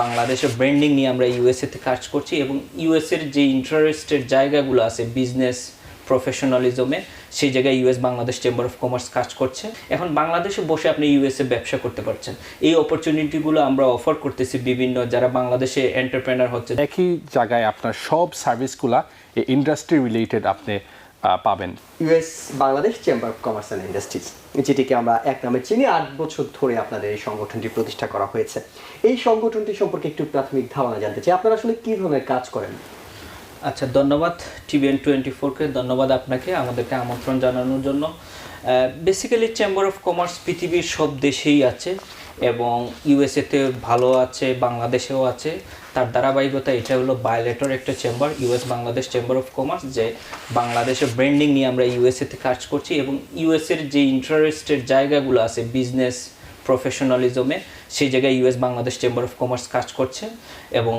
বাংলাদেশের ব্র্যান্ডিং নিয়ে আমরা ইউএসএতে কাজ করছি এবং ইউএসএর যে ইন্টারেস্টের জায়গাগুলো আছে বিজনেস প্রফেশনালিজমে সেই জায়গায় US Bangladesh chamber of commerce কাজ করছে। এখন বাংলাদেশে বসে আপনি ইউএসএ ব্যবসা করতে পারছেন। এই অপরচুনিটিগুলো আমরা অফার করতেছি বিভিন্ন, যারা বাংলাদেশে এন্টারপ্রেনার হচ্ছে। একই জায়গায় আপনার সব সার্ভিসগুলা ইন্ডাস্ট্রি রিলেটেড আপনি পাবেন। US Bangladesh chamber of commerce and industries যেটিকে আমরা এক নামে চিনি। আট বছর ধরে আপনাদের এই সংগঠনটি প্রতিষ্ঠা করা হয়েছে। এই সংগঠনটি সম্পর্কে একটু প্রাথমিক ধারণা জানতে চাই। আপনারা আসলে কি ধরনের কাজ করেন? আচ্ছা ধন্যবাদ টিভিএন টোয়েন্টি ফোরকে ধন্যবাদ আপনাকে আমাদেরকে আমন্ত্রণ জানানোর জন্য। বেসিক্যালি চেম্বার অফ কমার্স পৃথিবীর সব দেশেই আছে এবং ইউএসএতে ভালো আছে বাংলাদেশেও আছে। তার ধারাবাহিকতা এটা হলো বায়োলেটর একটা chamber US Bangladesh chamber of commerce যে বাংলাদেশের ব্র্যান্ডিং নিয়ে আমরা ইউএসএতে কাজ করছি এবং ইউএসের যে ইন্টারেস্টের জায়গাগুলো আছে বিজনেস প্রফেশনালিজমে সেই জায়গায় US Bangladesh chamber of commerce কাজ করছে এবং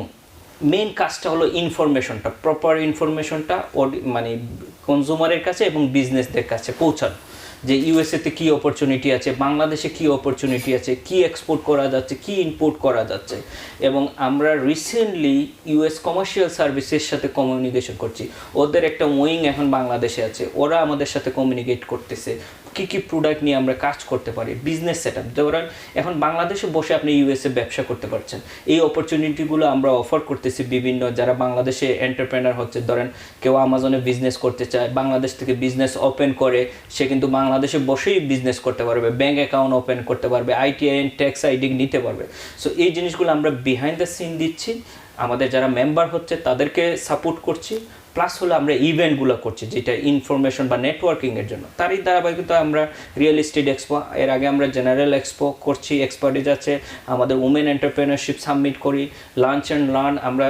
মেইন কাজটা হলো ইনফরমেশনটা প্রপার ইনফরমেশনটা মানে কনজিউমারের কাছে এবং বিজনেসদের কাছে পৌঁছানো। যে ইউএসএতে কী অপরচুনিটি আছে বাংলাদেশে কি অপরচুনিটি আছে, কি এক্সপোর্ট করা যাচ্ছে, কি ইম্পোর্ট করা যাচ্ছে। এবং আমরা রিসেন্টলি ইউএস কমার্শিয়াল সার্ভিসের সাথে কমিউনিকেশন করছি। ওদের একটা উইং এখন বাংলাদেশে আছে। ওরা আমাদের সাথে কমিউনিকেট করতেছে। কি কি প্রোডাক্ট নিয়ে আমরা কাজ করতে পারি বিজনেস সেট আপ ধরেন, এখন বাংলাদেশে বসে আপনি ইউএসএ ব্যবসা করতে পারছেন। এই অপরচুনিটিগুলো আমরা অফার করতেছি বিভিন্ন, যারা বাংলাদেশে এন্টারপ্রেনার হচ্ছে। ধরেন, কেউ আমাজনে বিজনেস করতে চায়, বাংলাদেশ থেকে বিজনেস ওপেন করে, সে কিন্তু বাংলাদেশে বসেই বিজনেস করতে পারবে ব্যাঙ্ক অ্যাকাউন্ট ওপেন করতে পারবে আইটিআইএন ট্যাক্স আইডি নিতে পারবে। সো এই জিনিসগুলো আমরা বিহাইন্ড দ্য সিন দিচ্ছি। আমাদের যারা মেম্বার হচ্ছে, তাদেরকে সাপোর্ট করছি। প্লাস হলো আমরা ইভেন্টগুলো করছি, যেটা ইনফরমেশন বা নেটওয়ার্কিংয়ের জন্য। তারই ধারাবাহিকতা আমরা রিয়েল এস্টেট এক্সপো এর আগে আমরা জেনারেল এক্সপো করছি এক্সপার্টিজ আছে আমাদের উমেন এন্টারপ্রেনারশিপ সাবমিট করি লাঞ্চ অ্যান্ড লার্ন আমরা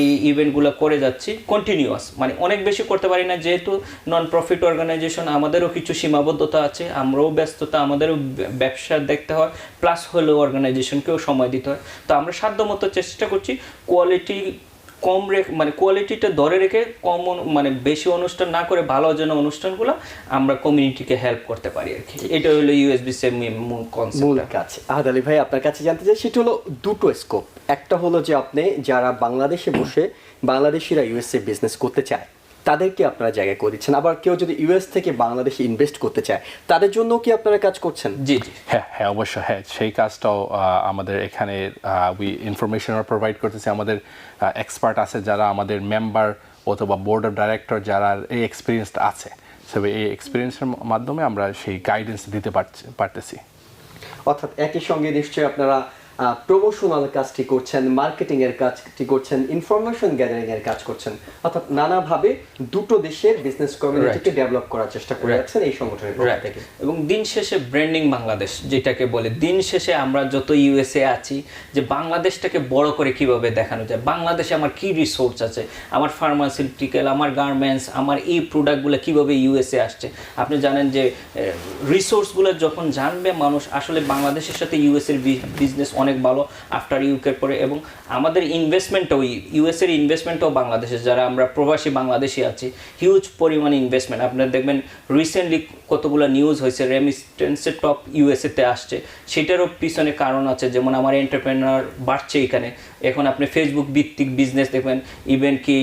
এই ইভেন্টগুলো করে যাচ্ছি কন্টিনিউয়াস মানে অনেক বেশি করতে পারি না, যেহেতু নন প্রফিট অর্গানাইজেশন আমাদেরও কিছু সীমাবদ্ধতা আছে, আমরাও ব্যস্ততা, আমাদেরও ব্যবসা দেখতে হয় প্লাস হলেও অর্গানাইজেশনকেও সময় দিতে হয়। তো আমরা সাধ্যমতো চেষ্টা করছি কোয়ালিটি কম রেখে মানে কোয়ালিটিটা ধরে রেখে কম অনু- মানে বেশি অনুষ্ঠান না করে ভালো যেন অনুষ্ঠানগুলো আমরা কমিউনিটিকে হেল্প করতে পারি আর কি। এটা হলো ইউএসবি সেম মূল মূল কনসেপ্ট কাজ আহাদ আলী ভাই আপনার কাছে জানতে চাই সেটা হলো দুটো স্কোপ একটা হলো যে আপনি যারা বাংলাদেশে বসে বাংলাদেশিরা ইউএসএ বিজনেস করতে চায় তাদেরকে আপনারা জায়গা করে দিচ্ছেন। আবার কেউ যদি ইউএস থেকে বাংলাদেশে ইনভেস্ট করতে চায় তাদের জন্য কি আপনারা কাজ করছেন? জি জি। হ্যাঁ হ্যাঁ অবশ্যই। হ্যাঁ সেই কাজটাও আমাদের এখানে উই ইনফরমেশন প্রোভাইড করতেছি। আমাদের এক্সপার্ট আছে যারা আমাদের মেম্বার অথবা বোর্ড অফ ডাইরেক্টর যারা এই এক্সপিরিয়েন্সটা আছে। তবে এই এক্সপিরিয়েন্সের মাধ্যমে আমরা সেই গাইডেন্স দিতে পারছি পারতেছি। অর্থাৎ একই সঙ্গে নিশ্চয়ই আপনারা প্রমোশনাল কাজটি করছেন মার্কেটিং এর কাজটি করছেন ইনফরমেশন গ্যাদারিং এর কাজ করছেন। অর্থাৎ নানাভাবে দুটো দেশের বিজনেস কমিউনিটিকে ডেভেলপ করার চেষ্টা করে যাচ্ছেন এই সংগঠনের পক্ষ থেকে। এবং দিন শেষে ব্র্যান্ডিং বাংলাদেশ যেটাকে বলে। দিন শেষে আমরা যত ইউএসএ আছি যে বাংলাদেশটাকে বড় করে কীভাবে দেখানো যায়? বাংলাদেশে আমার কি রিসোর্স আছে? আমার ফার্মাসিউটিক্যাল আমার গার্মেন্টস আমার এই প্রোডাক্টগুলো কীভাবে ইউএসএ আসছে? আপনি জানেন যে রিসোর্সগুলো যখন জানবে মানুষ আসলে বাংলাদেশের সাথে ইউএসএর বিজনেস অনেক ভালো আফটার ইউকের পরে এবং আমাদের ইনভেস্টমেন্টও ইউএসএর ইনভেস্টমেন্টও বাংলাদেশে যারা আমরা প্রবাসী বাংলাদেশি আছি হিউজ পরিমাণে ইনভেস্টমেন্ট আপনারা দেখবেন রিসেন্টলি কতগুলো নিউজ হয়েছে রেমিস্টেন্সের টপ ইউএসএতে আসছে। সেটারও পিছনে কারণ আছে, যেমন আমার এন্টারপ্রেনার বাড়ছে এখানে। এখন আপনি ফেসবুক ভিত্তিক বিজনেস দেখবেন ইভেন কি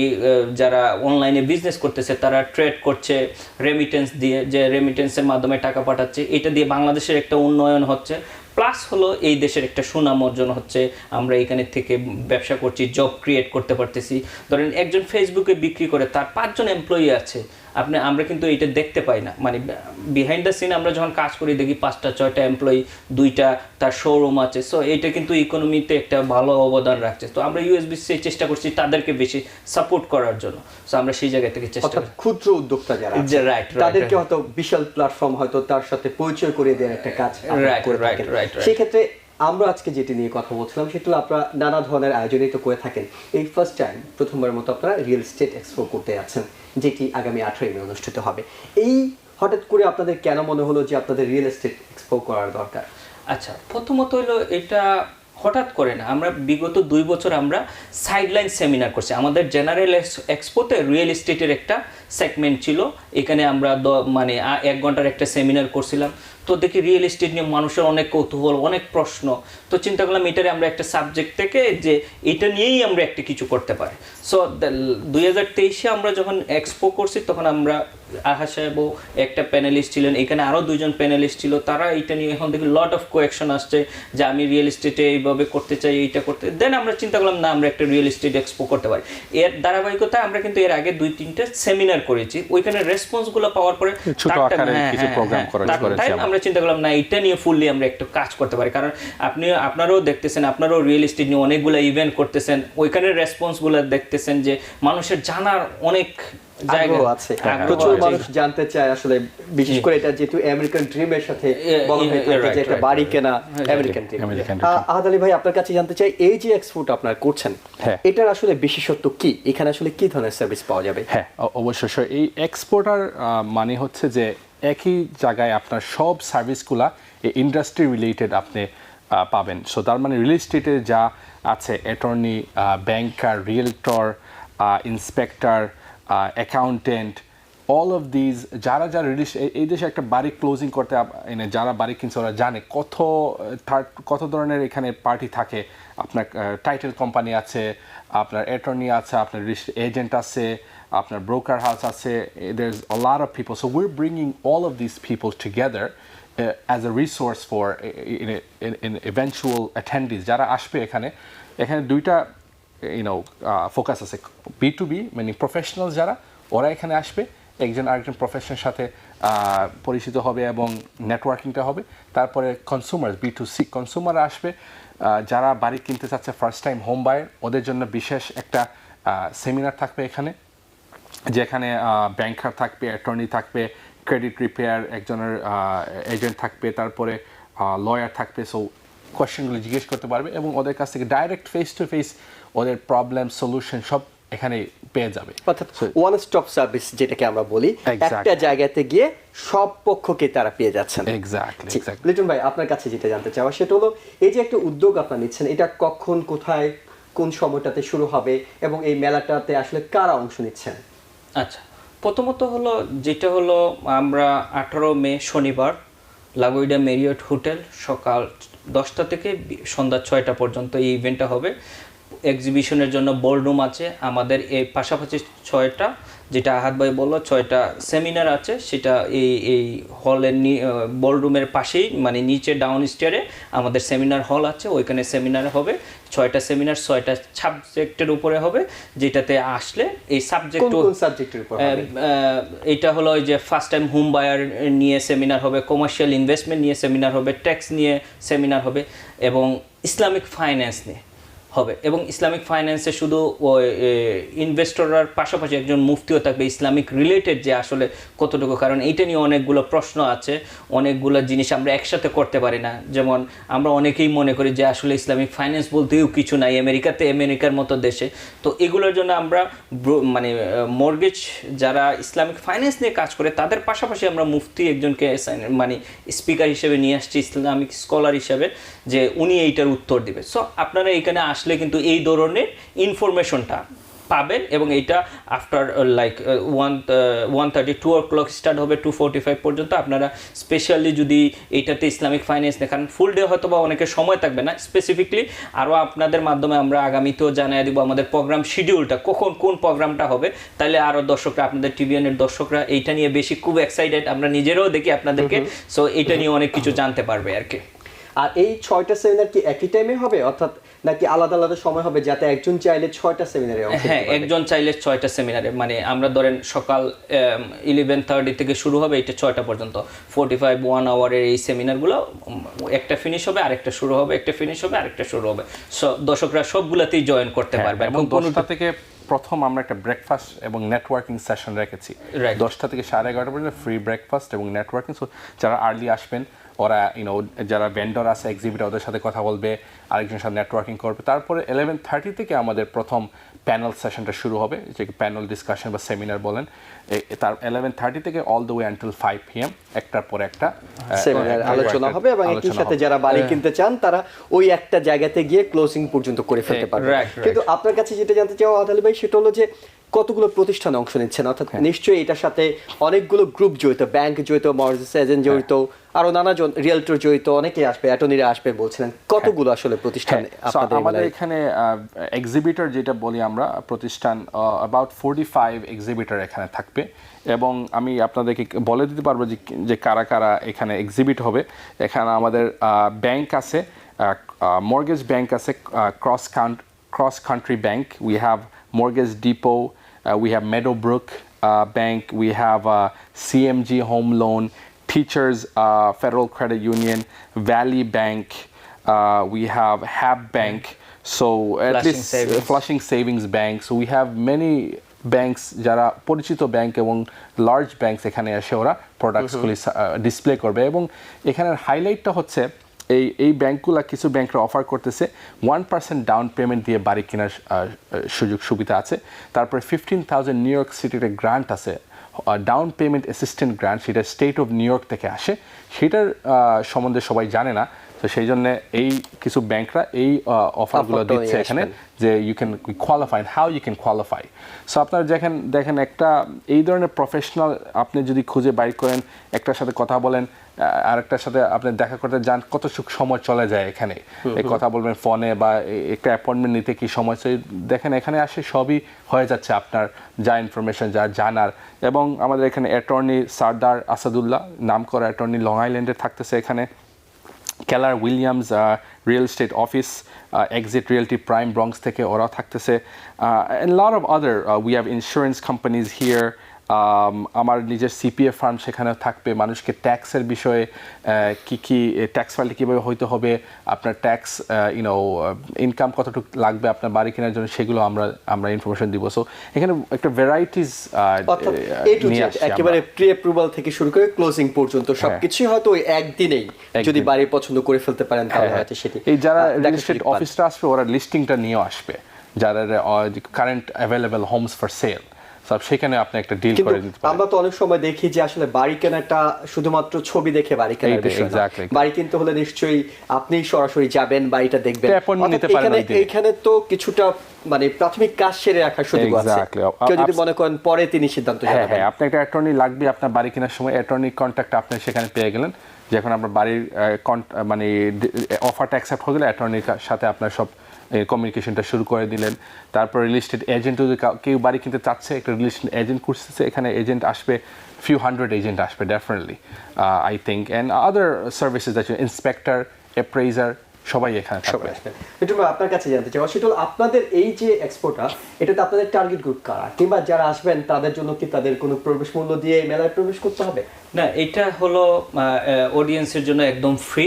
যারা অনলাইনে বিজনেস করতেছে, তারা ট্রেড করছে রেমিটেন্স দিয়ে, যে রেমিটেন্সের মাধ্যমে টাকা পাঠাচ্ছে। এটা দিয়ে বাংলাদেশের একটা উন্নয়ন হচ্ছে। প্লাস হলো এই দেশের একটা সুনাম অর্জন হচ্ছে। আমরা এখানে থেকে ব্যবসা করছি জব ক্রিয়েট করতে পারতেছি। ধরেন একজন ফেসবুকে বিক্রি করে, তার পাঁচজন এমপ্লয়ি আছে। আপনি আমরা কিন্তু এটা দেখতে পাই না। মানে বিহাইন্ড দ্য সিন আমরা যখন কাজ করি দেখি পাঁচটা ছয়টা এমপ্লয়ি দুইটা তার শোরুম আছে। সো এটা কিন্তু ইকোনমিতে একটা ভালো অবদান রাখছে। তো আমরা ইউএসবি চেষ্টা করছি তাদেরকে বেশি সাপোর্ট করার জন্য। সো আমরা সেই জায়গা থেকে চেষ্টা করি। ক্ষুদ্র উদ্যোক্তা যারা right, তাদেরকে হয়তো বিশাল প্ল্যাটফর্ম হয়তো তার সাথে পরিচয় করিয়ে দেওয়ার একটা কাজ থাকেন। right, right. সেক্ষেত্রে আমরা আজকে যেটি নিয়ে কথা বলছিলাম, সেটা আপনারা নানা ধরনের আয়োজনই তো করে থাকেন। এই ফার্স্ট টাইম প্রথমবার মতো আপনারা রিয়েল এস্টেট এক্সপো করতে যাচ্ছেন, যেটি আগামী আঠারোই মে অনুষ্ঠিত হবে। এই হঠাৎ করে আপনাদের কেন মনে হলো যে আপনাদের রিয়েল এস্টেট এক্সপো করার দরকার? আচ্ছা প্রথমত হলো এটা হঠাৎ করে না, আমরা বিগত দুই বছর আমরা সাইডলাইন সেমিনার করছি। আমাদের জেনারেল এক্সপোতে রিয়েল এস্টেটের একটা সেগমেন্ট ছিল। এখানে আমরা মানে এক ঘণ্টার একটা সেমিনার করছিলাম। তো দেখি রিয়েল এস্টেট নিয়ে মানুষের অনেক কৌতূহল অনেক প্রশ্ন। তো চিন্তা করলাম এটারে আমরা একটা সাবজেক্ট থেকে যে এটা নিয়েই আমরা একটা কিছু করতে পারি। সো দুই হাজার তেইশে আমরা যখন এক্সপো করছি তখন আমরা আহা সাহেবও একটা প্যানেলিস্ট ছিলেন এখানে আরও দুইজন প্যানেলিস্ট ছিল তারা এটা নিয়ে এখন দেখি লট অফ কোয়েকশন আসছে যে আমি রিয়েল এস্টেটে এইভাবে করতে চাই এইটা করতে। দেন আমরা চিন্তা করলাম না আমরা একটা রিয়েল এস্টেট এক্সপো করতে পারি। এর ধারাবাহিকতায় আমরা কিন্তু এর আগে দুই তিনটে সেমিনার করেছি। ওইখানে রেসপন্সগুলো পাওয়ার পরে হ্যাঁ, হ্যাঁ, হ্যাঁ, আমরা। আমরা চিন্তা করলাম না এটা নিয়ে ফুললি আমরা একটু কাজ করতে পারি। কারণ আপনি আপনারাও দেখতেছেন আপনারাও রিয়েল এস্টেট নিয়ে অনেকগুলো ইভেন্ট করতেছেন। ওইখানে রেসপন্সগুলো দেখতেছেন যে মানুষের জানার অনেক জায়গা আছে। প্রচুর মানুষ জানতে চায় আসলে বিশেষ করে এটা যেহেতু আমেরিকান ড্রিমের সাথে বলা yeah, হয়ে থাকে right, যে একটা বাড়ি কেনা Yeah, American dream Ahad Ali ভাই আপনার কাছে জানতে চাই এই যে এক্সপোর্ট আপনারা করছেন হ্যাঁ। এটার আসলে বিশেষত্ব কি? এখানে আসলে কি ধরনের সার্ভিস পাওয়া যাবে? হ্যাঁ অবশ্যই। এই এক্সপোর্টার মানে হচ্ছে যে একই জায়গায় আপনার সব সার্ভিসগুলা এই ইন্ডাস্ট্রি রিলেটেড আপনি পাবেন। সো তার মানে রিয়েল এস্টেটে যা আছে attorney banker realtor inspector accountant all of these যারা যারা রিলিজ এই দেশে একটা বাড়ি ক্লোজিং করতে এনে যারা বাড়ি কিনছে, ওরা জানে কত থার্ড কত ধরনের এখানে পার্টি থাকে। আপনার টাইটেল কোম্পানি আছে, আপনার অ্যাটর্নি আছে, আপনার এজেন্ট আছে আপনার ব্রোকার হাউস আছে দের a of people. So we're bringing all of these people together uh, as a resource for uh, in, attendees. যারা আসবে এখানে এখানে দুইটা ইউনো ফোকাস আছে। বি টু বি মানে প্রফেশনাল যারা ওরা এখানে আসবে। একজন আরেকজন প্রফেশনের সাথে পরিচিত হবে এবং নেটওয়ার্কিংটা হবে। তারপরে consumer B to C consumer আসবে। যারা বাড়ি কিনতে চাচ্ছে ফার্স্ট টাইম হোম বায়ার ওদের জন্য বিশেষ একটা সেমিনার থাকবে এখানে। যেখানে ব্যাংকার থাকবে অ্যাটর্নি থাকবে ক্রেডিট রিপেয়ার একজনের এজেন্ট থাকবে তারপরে লয়ার থাকবে সো কোয়েশ্চেনগুলো জিজ্ঞেস করতে পারবে এবং ওদের কাছ থেকে ডাইরেক্ট ফেস টু ফেস ওদের প্রবলেম সলিউশন সব এখানে পেয়ে যাবে। অর্থাৎ ওয়ান স্টপ সার্ভিস যেটাকে আমরা বলি একটা জায়গাতে গিয়ে সব পক্ষকে তারা পেয়ে যাচ্ছেন। এক্স্যাক্টলি লিটন ভাই আপনার কাছে যেটা জানতে চাওয়া সেটা হলো এই যে একটা উদ্যোগ আপনারা নিচ্ছেন এটা কখন কোথায় কোন সময়টাতে শুরু হবে এবং এই মেলাটাতে আসলে কারা অংশ নিচ্ছেন? আচ্ছা প্রথমত হলো যেটা হলো আমরা আঠারো মে শনিবার লাগোইডা মেরিয়ট হোটেল সকাল দশটা থেকে সন্ধ্যা ছয়টা পর্যন্ত এই ইভেন্টটা হবে। এক্সিবিশনের জন্য বলরুম আছে, আমাদের এই পাশাপাশি ছয়টা, যেটা আহাত ভাই বলল, ছয়টা সেমিনার আছে, সেটা এই এই হলের বলরুমের পাশেই মানে নিচে ডাউন স্টেয়ারে আমাদের সেমিনার হল আছে, ওইখানে সেমিনার হবে। ছয়টা সেমিনার ছয়টা সাবজেক্টের উপরে হবে যেটাতে আসলে এই সাবজেক্ট সাবজেক্টের উপর এটা হলো ওই যে ফার্স্ট টাইম হোম বায়ার নিয়ে সেমিনার হবে কমার্শিয়াল ইনভেস্টমেন্ট নিয়ে সেমিনার হবে ট্যাক্স নিয়ে সেমিনার হবে এবং ইসলামিক ফাইন্যান্স নিয়ে। হবে। এবং ইসলামিক ফাইন্যান্সে শুধু ইনভেস্টরার পাশাপাশি একজন মুফতিও থাকবে, ইসলামিক রিলেটেড যে আসলে কতটুকু, কারণ এইটা নিয়ে অনেকগুলো প্রশ্ন আছে, অনেকগুলো জিনিস আমরা একসাথে করতে পারি না। যেমন আমরা অনেকেই মনে করি যে আসলে ইসলামিক ফাইন্যান্স বলতেও কিছু নাই, আমেরিকাতে আমেরিকার মতো দেশে। তো এগুলোর জন্য আমরা মানে মর্গেজ যারা ইসলামিক ফাইন্যান্স নিয়ে কাজ করে, তাদের পাশাপাশি আমরা মুফতি একজনকে মানে স্পিকার হিসেবে নিয়ে আসছি, ইসলামিক স্কলার হিসেবে, যে উনি এইটার উত্তর দিবে। সো আপনারা এখানে আসলে কিন্তু এই ধরনের ইনফরমেশনটা পাবেন এবং এইটা after like one one thirty two o'clock start হবে টু ফোর্টি ফাইভ পর্যন্ত। আপনারা স্পেশালি যদি এইটাতে ইসলামিক ফাইন্যান্স কারণ ফুল ডে হয়তো বা অনেকের সময় থাকবে না। স্পেসিফিকলি আরও আপনাদের মাধ্যমে আমরা আগামীতেও জানিয়ে দিব আমাদের প্রোগ্রাম শিডিউলটা কখন কোন প্রোগ্রামটা হবে। তাহলে আরও দর্শকরা আপনাদের টিভিএনের দর্শকরা এইটা নিয়ে বেশি খুব এক্সাইটেড আমরা নিজেরাও দেখি আপনাদেরকে। সো এটা নিয়ে অনেক কিছু জানতে পারবে আর কি। আর এই ছয়টা সেমিনার কি একই টাইমে হবে? অর্থাৎ নাকি আলাদা আলাদা সময় হবে যাতে একজন চাইলে ছয়টা সেমিনারে হ্যাঁ একজন চাইলে ছয়টা সেমিনারে মানে আমরা ধরেন সকাল ইলেভেন থার্টি থেকে শুরু হবে এটা ছয়টা পর্যন্ত। ফোর্টি ফাইভ ওয়ান আওয়ারের এই সেমিনারগুলো একটা ফিনিশ হবে আরেকটা শুরু হবে একটা ফিনিশ হবে আরেকটা শুরু হবে। সো দর্শকরা সবগুলাতেই জয়েন করতে পারবে। হ্যাঁ, এবং এবং দশটা থেকে প্রথম আমরা একটা ব্রেকফাস্ট এবং নেটওয়ার্কিং সেশন রেখেছি. দশটা থেকে সাড়ে এগারোটা পর্যন্ত ফ্রি ব্রেকফাস্ট এবং নেটওয়ার্কিং সো যারা আর্লি আসবেন ওরা ইউনো যারা ভেন্ডর আছে এক্সিবিটার ওদের সাথে কথা বলবে আরেকজনের সাথে নেটওয়ার্কিং করবে তারপরে ইলেভেন থার্টি থেকে আমাদের প্রথম প্যানেল সেশনটা শুরু হবে যে প্যানেল ডিসকাশন বা সেমিনার বলেন তার ইলেভেন থার্টি থেকে all the way until five PM একটার পর একটা সেমিনার আলোচনা হবে এবং একই সাথে যারা বাড়ি কিনতে চান তারা ওই একটা জায়গাতে গিয়ে ক্লোজিং পর্যন্ত করে ফেলতে পারবে. কিন্তু আপনার কাছে যেটা জানতে চাও আদালি ভাই সেটা হলো যে কতগুলো প্রতিষ্ঠান অংশ নিচ্ছেন অর্থাৎ হ্যাঁ। নিশ্চয়ই এটার সাথে অনেকগুলো গ্রুপ জড়িত ব্যাংক জড়িত মর্গেজ এজেন্ট হ্যাঁ। জড়িত আরও নানাজন রিয়েলটর জড়িত অনেকে আসবে অ্যাটর্নিরা আসবে বলছিলেন কতগুলো আসলে প্রতিষ্ঠান হ্যাঁ, আমাদের এখানে এক্সিবিটর যেটা বলি আমরা প্রতিষ্ঠান অ্যাবাউট ফোর্টি ফাইভ এক্সিবিটর এখানে থাকবে। এবং আমি আপনাদেরকে বলে দিতে পারব যে যে কারা কারা এখানে এক্সিবিট হবে। এখানে আমাদের ব্যাংক আছে মর্গেজ ব্যাংক আছে cross cross country bank we have mortgage depot we have Meadowbrook bank we have CMG home loan Teachers uh, Federal Credit Union, Valley Bank, uh, we have HAB Bank, so at Flushing least uh, Savings. Flushing Savings Bank. So we have many banks যারা পরিচিত bank এবং large banks এখানে এসে ওরা প্রোডাক্টসগুলি display করবে। এবং এখানের হাইলাইটটা হচ্ছে এই এই ব্যাংকগুলো কিছু ব্যাংকরা অফার করতেছে ওয়ান পার্সেন্ট ডাউন পেমেন্ট দিয়ে বাড়ি কেনার সুযোগ সুবিধা আছে। তারপরে ফিফটিন থাউজেন্ড নিউ ইয়র্ক সিটির গ্রান্ট আছে। ডাউন পেমেন্ট অ্যাসিস্ট্যান্ট গ্রান্ট সেটা স্টেট অফ নিউ ইয়র্ক থেকে আসে। সেটার সম্বন্ধে সবাই জানে না তো সেই জন্য এই কিছু ব্যাংকরা এই অফারগুলো দিচ্ছে এখানে যে you can qualify how you can qualify so আপনার যেখান দেখেন একটা এই ধরনের প্রফেশনাল আপনি যদি খুঁজে বাইর করেন একটার সাথে কথা বলেন আরেকটার সাথে আপনি দেখা করতে যান কত সুখ সময় চলে যায় এখানে। এই কথা বলবেন ফোনে বা একটা অ্যাপয়েন্টমেন্ট নিতে কি সময় so দেখেন এখানে আসে সবই হয়ে যাচ্ছে আপনার যা ইনফরমেশন যা জানার। এবং আমাদের এখানে অ্যাটর্নি সারদার আসাদুল্লাহ নাম করা অ্যাটর্নি লং আইল্যান্ডে থাকতেছে এখানে। Keller Williams real estate office exit realty prime Bronx থেকে ওরাও থাকতেছে। Lot of other we have insurance companies here আমার নিজের সিপিএফ ফান্ড সেখানে থাকবে। মানুষকে ট্যাক্সের বিষয়ে কি কি ট্যাক্স ফাইলটা কীভাবে হইতে হবে আপনার ট্যাক্স ইউনো ইনকাম কতটুকু লাগবে আপনার বাড়ি কেনার জন্য সেগুলো আমরা আমরা ইনফরমেশন দিব। সো এখানে একটা ভ্যারাইটিস একেবারে প্রি অ্যাপ্রুভাল থেকে শুরু করে ক্লোজিং পর্যন্ত সবকিছুই হয়তো ওই একদিনেই যদি বাড়ি পছন্দ করে ফেলতে পারেন তাহলে হয়তো সেটি হ্যাঁ, এই যারা রিয়েল এস্টেট অফিসটা আসবে ওরা লিস্টিংটা নিয়েও আসবে। যারা current available homes for sale সব সেখানে আপনি একটা ডিল করে দিতে পারেন। আমরা তো অনেক সময় দেখি যে আসলে বাড়ি কেনাটা শুধুমাত্র ছবি দেখে বাড়ি কেনার বিষয় না। বাড়ি কিনতে হলে নিশ্চয়ই আপনি সরাসরি যাবেন বাড়িটা দেখবেন। এখানে ওই তো কিছুটা মানে প্রাথমিক কাজ সেরে রাখার সুযোগ আছে। কেউ যদি মনে করেন পরে তিনি সিদ্ধান্ত হ্যাঁ হ্যাঁ আপনি একটা অ্যাটর্নি লাগবে আপনার বাড়ি কেনার সময় অ্যাটর্নি কন্ট্যাক্ট আপনি সেখানে পেয়ে গেলেন। যখন আপনার বাড়ির মানে অফারটা অ্যাকসেপ্ট হয়ে গেলে অ্যাটর্নির সাথে আপনার সব কমিউনিকেশনটা শুরু করে দিলেন। তারপর রিয়েল এস্টেট এজেন্ট যদি কেউ বাড়ি কিনতে চাচ্ছে একটা রিয়েল এস্টেট এজেন্ট করতেছে এখানে এজেন্ট আসবে ফিউ হান্ড্রেড এজেন্ট আসবে definitely I think and other services আছে ইন্সপেক্টর অ্যাপ্রেজার সবাই এখানে সবাই একটু আপনার কাছে জানতে চাই। সেটা আপনাদের এই যে এক্সপোটা এটাতে আপনাদের টার্গেট গ্রুপ কারা? কিংবা যারা আসবেন তাদের জন্য কি তাদের কোনো প্রবেশ মূল্য দিয়ে মেলায় প্রবেশ করতে হবে? না এটা হলো অডিয়েন্সের জন্য একদম ফ্রি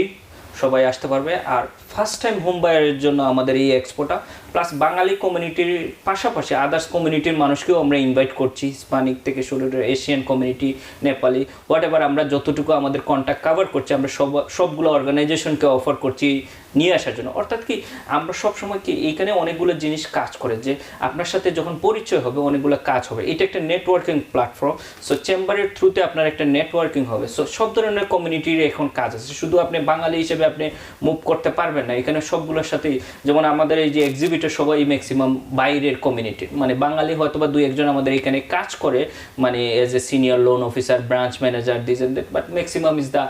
সবাই আসতে পারবে। আর ফার্স্ট টাইম হোম বায়ারের জন্য আমাদের এই এক্সপোটা প্লাস বাঙালি কমিউনিটির পাশাপাশি আদার্স কমিউনিটির মানুষকেও আমরা ইনভাইট করছি। হিসপানিক থেকে শুরু করে এশিয়ান কমিউনিটি নেপালি হোয়াট আমরা যতটুকু আমাদের কন্ট্যাক্ট কাভার করছি, আমরা সব, সবগুলো অর্গানাইজেশনকে অফার করছি। নিয়ে আসার জন্য। অর্থাৎ কি আমরা সব সময় কি এইখানে অনেকগুলো জিনিস কাজ করে, যে আপনার সাথে যখন পরিচয় হবে, অনেকগুলো কাজ হবে। এটা একটা নেটওয়ার্কিং প্ল্যাটফর্ম সো চেম্বারের থ্রুতে আপনার একটা নেটওয়ার্কিং হবে। সো সব ধরনের কমিউনিটির এখন কাজ আছে। শুধু আপনি বাঙালি হিসেবে আপনি মুভ করতে পারবেন না। এখানে সবগুলোর সাথেই, যেমন আমাদের এই যে এক্সিবিটর সবাই ম্যাক্সিমাম বাইরের কমিউনিটি মানে বাঙালি হয়তো বা দুই একজন আমাদের এখানে কাজ করে মানে as a senior loan officer branch manager that but maximum is the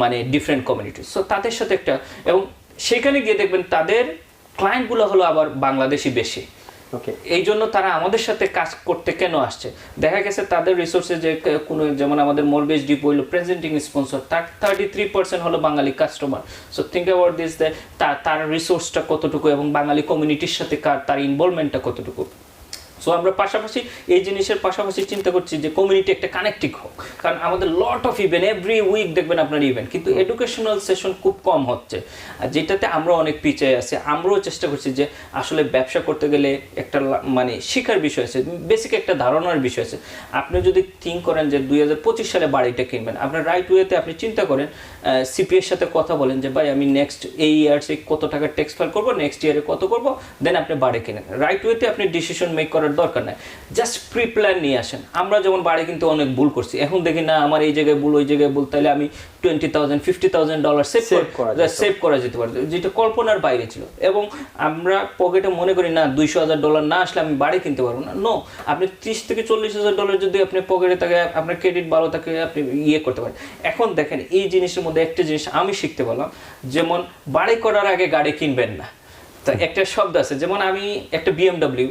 মানে ডিফারেন্ট কমিউনিটি সো তাদের সাথে একটা, এবং সেখানে গিয়ে দেখবেন তাদের ক্লায়েন্টগুলো হলো আবার বাংলাদেশি বেশি। ওকে এই জন্য তারা আমাদের সাথে কাজ করতে কেন আসছে? দেখা গেছে তাদের রিসোর্সে যে কোনো যেমন আমাদের মর্গেজ ডিপ হলো প্রেজেন্টিং স্পন্সর তার থার্টি থ্রি পার্সেন্ট হলো Bangali customer so think about this তার রিসোর্সটা কতটুকু এবং বাঙালি কমিউনিটির সাথে তার ইনভলভমেন্টটা কতটুকু? সো আমরা পাশাপাশি এই জিনিসের পাশাপাশি চিন্তা করছি যে কমিউনিটি একটা কানেক্টিং হোক। কারণ আমাদের lot of event every week দেখবেন আপনার ইভেন্ট কিন্তু এডুকেশনাল সেশন খুব কম হচ্ছে। আর যেটাতে আমরা অনেক পিছিয়ে আছি আমরাও চেষ্টা করছি যে আসলে ব্যবসা করতে গেলে একটা মানে শিখার বিষয় আছে বেসিক একটা ধারণার বিষয় আছে। আপনি যদি থিঙ্ক করেন যে দুই হাজার পঁচিশ সালে বাড়িটা কিনবেন আপনার রাইট ওয়েতে আপনি চিন্তা করেন সিপি এর সাথে কথা বলেন যে ভাই আমি নেক্সট এই ইয়ার্সে কত টাকা ট্যাক্স ফাইল করব নেক্সট ইয়ারে কত করব? দেন আপনি বাড়ি কিনেন। রাইট ওয়েতে আপনি ডিসিশন মেক করার দরকার নাই। জাস্ট প্রি প্ল্যান নিয়ে আসেন। আমরা যেমন বাড়ি কিন্তু অনেক ভুল করছি। এখন দেখি না আমার এই জায়গায় ভুল ওই জায়গায় ভুল তাহলে আমি twenty thousand fifty thousand dollar save করা সেভ করা যেতে পারে। যেটা কল্পনার বাইরে ছিল। এবং আমরা পকেটে মনে করি না দুইশো হাজার ডলার না আসলে আমি বাড়ি কিনতে পারব না। নো আপনি ত্রিশ থেকে চল্লিশ হাজার ডলার যদি আপনি পকেটে থাকে আপনার ক্রেডিট ভালো থাকে আপনি ইয়ে করতে পারেন। এখন দেখেন এই জিনিসের মধ্যে একটা জিনিস আমি শিখতে পারলাম। যেমন বাড়ি করার আগে গাড়ি কিনবেন না। তো একটা শব্দ আছে যেমন আমি একটা বিএমডাব্লিউ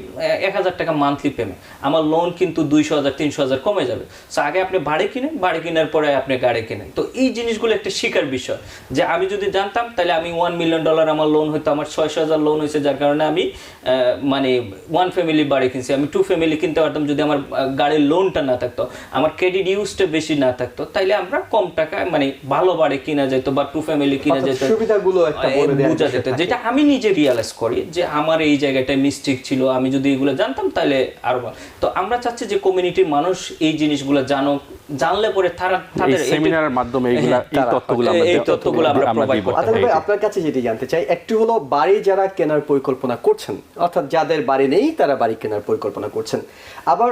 এক হাজার টাকা মান্থলি পেমেন্ট আমার লোন কিন্তু দুইশো হাজার তিনশো হাজার কমে যাবে। সো আগে আপনি বাড়ি কিনেন বাড়ি কেনার পরে আপনি গাড়ি কেনেন। তো এই জিনিসগুলো একটা শিকার বিষয় যে আমি যদি জানতাম তাহলে আমি ওয়ান মিলিয়ন ডলার আমার লোন হতো আমার ছয়শো হাজার লোন হয়েছে যার কারণে আমি মানে ওয়ান ফ্যামিলি বাড়ি কিনছি। আমি টু ফ্যামিলি কিনতে পারতাম যদি আমার গাড়ির লোনটা না থাকতো আমার ক্রেডিট ইউজটা বেশি না থাকতো তাইলে আমরা কম টাকায় মানে ভালো বাড়ি কিনা যেত বা টু ফ্যামিলি কিনা যেত সুবিধাগুলো বোঝা যেত যেটা আমি নিজে রিয়ালাইজ করি যে আমার এই জায়গাটায় মিস্টেক ছিল আমি যদি এগুলো জানতাম তাহলে আরও ভালো। তো আমরা চাচ্ছি যে কমিউনিটির মানুষ এই জিনিসগুলো জানুক জানলে পরে তারা তাদের সেমিনারের মাধ্যমে এইগুলা এই তথ্যগুলো আমরা এই তথ্যগুলো আমরা আমরা করতে আতাল ভাই আপনার কাছে যেটি জানতে চাই একটি হলো বাড়ি যারা কেনার পরিকল্পনা করছেন। অর্থাৎ যাদের বাড়ি নেই তারা বাড়ি কেনার পরিকল্পনা করছেন। আবার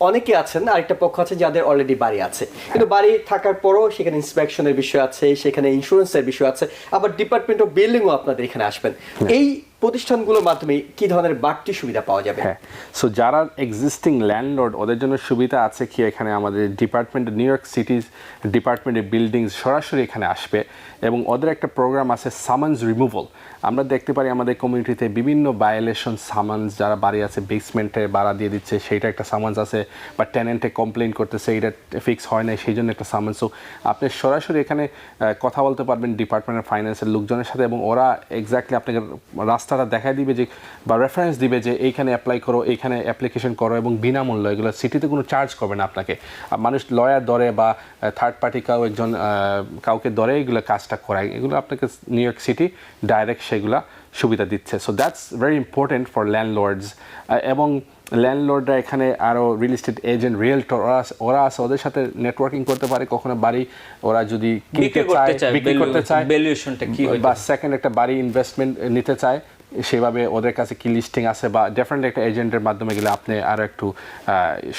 অনেকে আছেন আরেকটা পক্ষ আছে যাদের অলরেডি বাড়ি আছে। কিন্তু বাড়ি থাকার পরও সেখানে ইন্সপেকশনের বিষয় আছে সেখানে ইন্স্যুরেন্সের বিষয় আছে আবার ডিপার্টমেন্ট অফ বিল্ডিংও আপনাদের এখানে আসবেন। এই প্রতিষ্ঠানগুলোর মাধ্যমে কি ধরনের বাড়তি সুবিধা পাওয়া যাবে? হ্যাঁ সো যারা এক্সিস্টিং ল্যান্ডলর্ড ওদের জন্য সুবিধা আছে কি? এখানে আমাদের ডিপার্টমেন্ট নিউ ইয়র্ক সিটিজ ডিপার্টমেন্টের বিল্ডিংস সরাসরি এখানে আসবে এবং ওদের একটা প্রোগ্রাম আছে সামান্স রিমুভাল আমরা দেখতে পারি আমাদের কমিউনিটিতে বিভিন্ন ভায়োলেশন সামান্স যারা বাড়ি আছে বেসমেন্টে বাড়া দিয়ে দিচ্ছে, সেইটা একটা সামান্স আছে বা টেনেন্টে কমপ্লেন করতেছে এটা ফিক্স হয় না সেই জন্য একটা সামান্স সো আপনি সরাসরি এখানে কথা বলতে পারবেন ডিপার্টমেন্ট অফ ফাইন্যান্সের লোকজনের সাথে এবং ওরা এক্স্যাক্টলি আপনাকে রাস্তাটা দেখায় দিবে যে বা রেফারেন্স দিবে যে এইখানে অ্যাপ্লাই করো এইখানে অ্যাপ্লিকেশন করো এবং বিনামূল্য এগুলো সিটিতে কোনো চার্জ করবে না আপনাকে। মানুষ লয়ার দরে বা থার্ড পার্টি কাউ একজন কাউকে দরে এগুলো কাজটা করায়। এগুলো আপনাকে নিউ ইয়র্ক সিটি ডাইরেক্ট সেগুলা সুবিধা দিচ্ছে। So that's very important for landlords এবং ল্যান্ডলর্ডরা এখানে আরও রিয়েল এস্টেট এজেন্ট রিয়েলটর ওরা ওরা আছে ওদের সাথে নেটওয়ার্কিং করতে পারে। কখনো বাড়ি ওরা যদি কিনতে বিক্রি করতে চায় বিক্রি করতে বা সেকেন্ড একটা বাড়ি ইনভেস্টমেন্ট নিতে চায় সেভাবে ওদের কাছে কি লিস্টিং আছে বা ডেফিনেটলি একটা এজেন্টের মাধ্যমে গেলে আপনি আরও একটু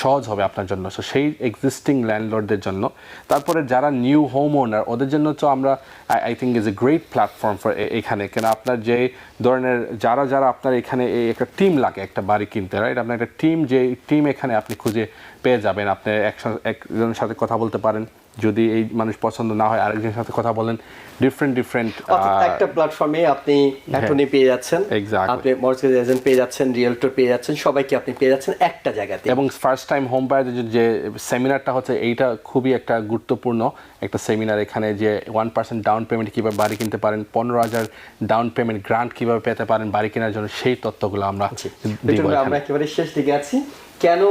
সহজ হবে আপনার জন্য। সো সেই এক্সিস্টিং ল্যান্ডলর্ডদের জন্য। তারপরে যারা নিউ হোম ওনার ওদের জন্য তো আমরা I think is a great platform for এখানে। কেন আপনার যে ধরনের, যারা যারা আপনার এখানে এই একটা টিম লাগে, একটা বাড়ি কিনতে রাইট আপনার একটা টিম যে টিম এখানে আপনি খুঁজে পেয়ে যাবেন। আপনি একজনের সাথে কথা বলতে পারেন। যদি এই মানুষ পছন্দ না হয় আরেকজনের সাথে কথা বলেন ডিফারেন্ট ডিফারেন্ট একটা প্ল্যাটফর্মে আপনি অ্যাটর্নি পেয়ে যাচ্ছেন। আপনি মর্গেজ এজেন্ট পেয়ে যাচ্ছেন রিয়েলটর পেয়ে যাচ্ছেন সবাইকে আপনি পেয়ে যাচ্ছেন একটা জায়গাতে। এবং ফার্স্ট টাইম হোম বায়ারদের যে সেমিনারটা হচ্ছে এইটা খুবই একটা গুরুত্বপূর্ণ একটা সেমিনার এখানে যে ওয়ান পার্সেন্ট ডাউন পেমেন্ট কীভাবে বাড়ি কিনতে পারেন পনেরো হাজার ডাউন পেমেন্ট গ্রান্ট কীভাবে পেতে পারেন বাড়ি কেনার জন্য সেই তথ্যগুলো আমরা আমরা একেবারে শেষ দিকে আছি। কেন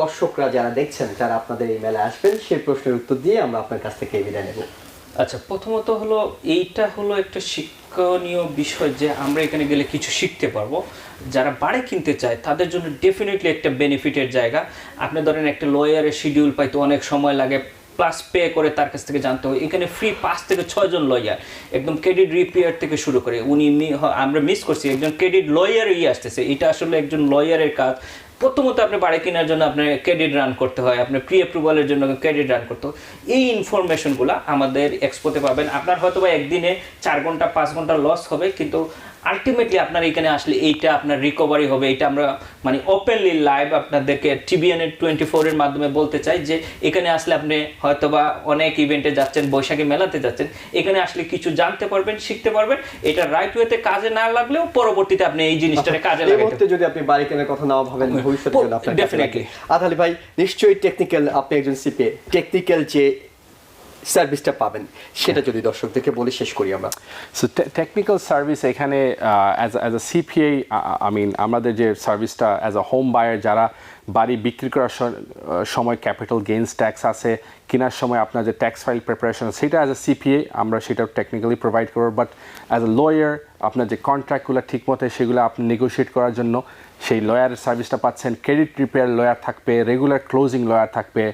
দর্শকরা যারা দেখছেন, যারা আপনাদের এই মেলায় আসবেন, সেই প্রশ্নের উত্তর দিয়ে আমরা আপনার কাছ থেকে বিদায় নেব। আচ্ছা প্রথমত হলো, এইটা হলো একটা শিক্ষণীয় বিষয় যে আমরা এখানে গেলে কিছু শিখতে পারব। যারা বাড়ি কিনতে চায়, তাদের জন্য ডেফিনেটলি একটা বেনিফিটের জায়গা। আপনি ধরেন একটা লয়ারের শিডিউল পাইতে অনেক সময় লাগে প্লাস পে করে তার কাছ থেকে জানতে হয়। এখানে ফ্রি পাঁচ থেকে ছয়জন লয়ার একদম ক্রেডিট রিপেয়ার থেকে শুরু করে। উনি আমরা মিস করছি, একজন ক্রেডিট লয়ারই আসতেছে। এটা আসলে একজন লয়ারের কাজ। প্রথমত আপনি বাড়ি কেনার জন্য আপনার ক্রেডিট রান করতে হয়, আপনার প্রি অ্যাপ্রুভালের জন্য ক্রেডিট রান করতে হয়। এই ইনফরমেশনগুলো আমাদের এক্সপোতে পাবেন। আপনার হয়তো বা একদিনে চার ঘণ্টা, পাঁচ ঘণ্টা লস হবে, কিন্তু আলটিমেটলি আপনার এখানে আসলে এইটা আপনার রিকভারি হবে এটা আমরা মানে ওপেনলি লাইভ আপনাদেরকে টিভিএন টোয়েন্টি ফোরের মাধ্যমে বলতে চাই যে এখানে আসলে আপনি হয়তোবা অনেক ইভেন্টে যাচ্ছেন বৈশাখী মেলাতে যাচ্ছেন এখানে আসলে কিছু জানতে পারবেন শিখতে পারবেন এটা রাইট ওয়েতে কাজে না লাগলেও পরবর্তীতে আপনি এই জিনিসটাকে কাজে এই লাগাতে যদি আপনি বাড়ি কেনার কথা নাও ভাবেন ভবিষ্যতের জন্য আপনার. লাগে। আতালি ভাই নিশ্চয়ই টেকনিক্যাল আপনি একজন সিপে টেকনিক্যাল যে সার্ভিসটা পাবেন। সেটা যদি দর্শকদেরকে বলে শেষ করি আমরা। সো টেকনিক্যাল সার্ভিস এখানে as as a CPI I mean আমাদের যে সার্ভিসটা অ্যাজ আ হোম বায়ার যারা বাড়ি বিক্রি করার সময় ক্যাপিটাল গেইনস ট্যাক্স আছে, কেনার সময় আপনার যে ট্যাক্স ফাইল প্রিপারেশন সেটা অ্যাজ আ সিপিএ আমরা সেটা টেকনিক্যালি প্রোভাইড করব। বাট অ্যাজ আ লয়ার আপনার যে কন্ট্রাক্টগুলো ঠিক মতো সেগুলো আপনি নেগোশিয়েট করার জন্য সেই লয়ারের সার্ভিসটা পাচ্ছেন ক্রেডিট রিপেয়ার লয়ার থাকবে রেগুলার ক্লোজিং লয়ার থাকবে।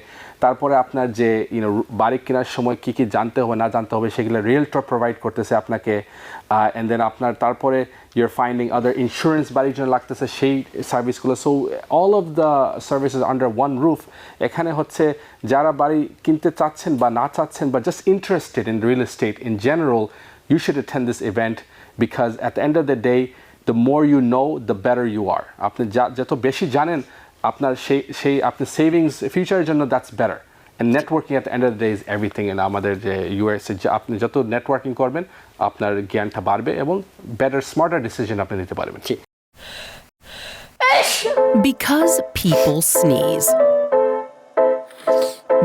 তারপরে আপনার যে ইউনো বাড়ি কেনার সময় কি কি জানতে হবে, না জানতে হবে, সেগুলো রিয়েলটর প্রোভাইড করতেছে আপনাকে। অ্যান্ড দেন আপনার তারপরে ইউর ফাইন্ডিং আদার ইন্স্যুরেন্স বাড়ির জন্য লাগতেছে সেই সার্ভিসগুলো so all of the services under one roof এখানে হচ্ছে যারা বাড়ি কিনতে চাচ্ছেন বা না চাচ্ছেন বা just interested in real estate in general you should attend this event because at the end of the day the more you know the better you are আপনি যা, যত বেশি জানেন, আপনার সেই সেই আপনি সেভিংস ফিউচারের জন্য that's better and networking at end of the day is everything and আমাদের যে ইউএসএ যে, আপনি যত নেটওয়ার্কিং করবেন, আপনার জ্ঞানটা বাড়বে এবং বেটার স্মার্টার ডিসিশন আপনি নিতে পারবেন জি Because people sneeze.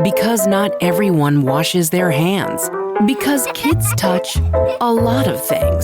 Because not everyone washes their hands. Because kids touch a lot of things.